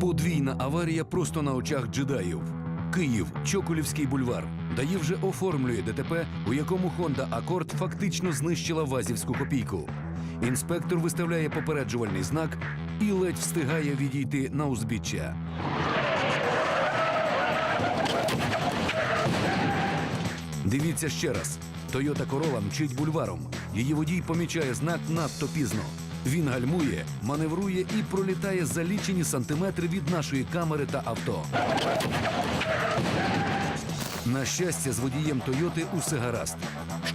Подвійна аварія просто на очах джедаїв. Київ, Чоколівський бульвар. Дає вже оформлює ДТП, у якому Honda Accord фактично знищила вазівську копійку. Інспектор виставляє попереджувальний знак і ледь встигає відійти на узбіччя. Дивіться ще раз. Тойота Корола мчить бульваром. Її водій помічає знак надто пізно. Він гальмує, маневрує і пролітає за лічені сантиметри від нашої камери та авто. На щастя, з водієм Тойоти усе гаразд.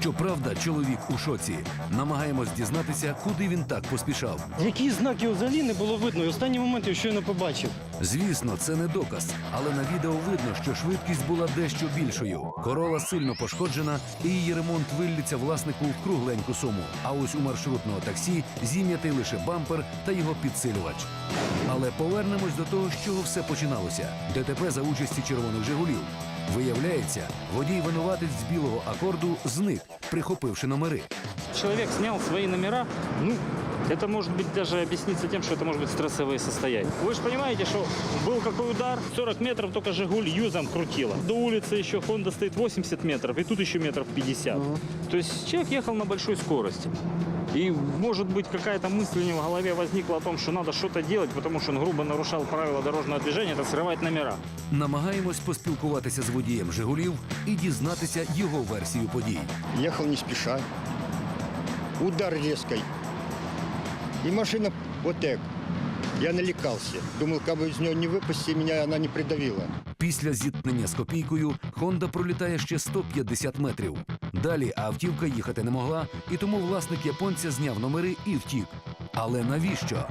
Щоправда, чоловік у шоці. Намагаємось дізнатися, куди він так поспішав. Які знаки взагалі не було видно, і останній момент я щойно побачив. Звісно, це не доказ, але на відео видно, що швидкість була дещо більшою. Корола сильно пошкоджена, і її ремонт виллється власнику в кругленьку суму. А ось у маршрутного таксі зім'ятий лише бампер та його підсилювач. Але повернемось до того, з чого все починалося. ДТП за участі червоних Жигулів. Виявляється, водій винуватець з білого акорду зник, прихопивши номери. Чоловік зняв свої номера, ну, это может быть даже объясниться тем, что это может быть стрессовые состояния. Вы же понимаете, что был какой удар, 40 метров только «Жигуль» юзом крутила. До улицы еще «Хонда» стоит 80 метров, и тут еще метров 50. То есть человек ехал на большой скорости. И, может быть, какая-то мысль у него в голове возникла о том, что надо что-то делать, потому что он грубо нарушал правила дорожного движения, это срывать номера. Намагаємось поспілкуватися з водієм Жигулів і дізнатися його версію подій. Ехал не спеша. Удар резкий. И машина вот так. Я налякался. Думал, как бы из нее не выпусти, меня она не придавила. Після зіткнення з копійкою Хонда пролітає ще 150 метрів. Далі автівка їхати не могла, і тому власник японця зняв номери і втік. Але навіщо?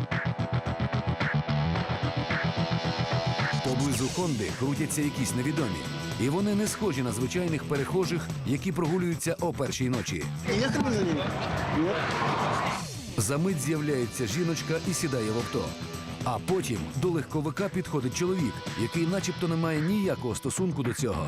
Поблизу Хонди крутяться якісь невідомі, і вони не схожі на звичайних перехожих, які прогулюються о першій ночі. Ехали за ними? За мить з'являється жіночка і сідає в авто. А потім до легковика підходить чоловік, який начебто не має ніякого стосунку до цього.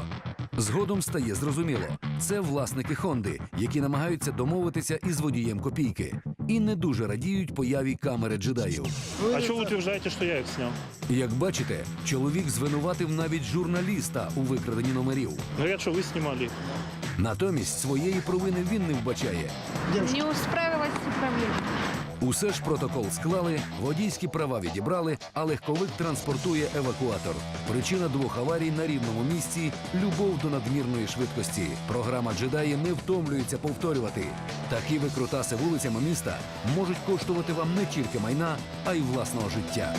Згодом стає зрозуміло, це власники Хонди, які намагаються домовитися із водієм копійки, і не дуже радіють появі камери джедаїв. А что вы утверждаете, что я их снял? Як бачите, чоловік звинуватив навіть журналіста у викраденні номерів. Говорят, что вы снимали. Натомість своєї провини він не вбачає. Не справилась з управлінням. Усе ж протокол склали, водійські права відібрали, а легковик транспортує евакуатор. Причина двох аварій на рівному місці любов до надмірної швидкості. Програма джедаї не втомлюється повторювати. Такі викрутаси вулицями міста можуть коштувати вам не тільки майна, а й власного життя.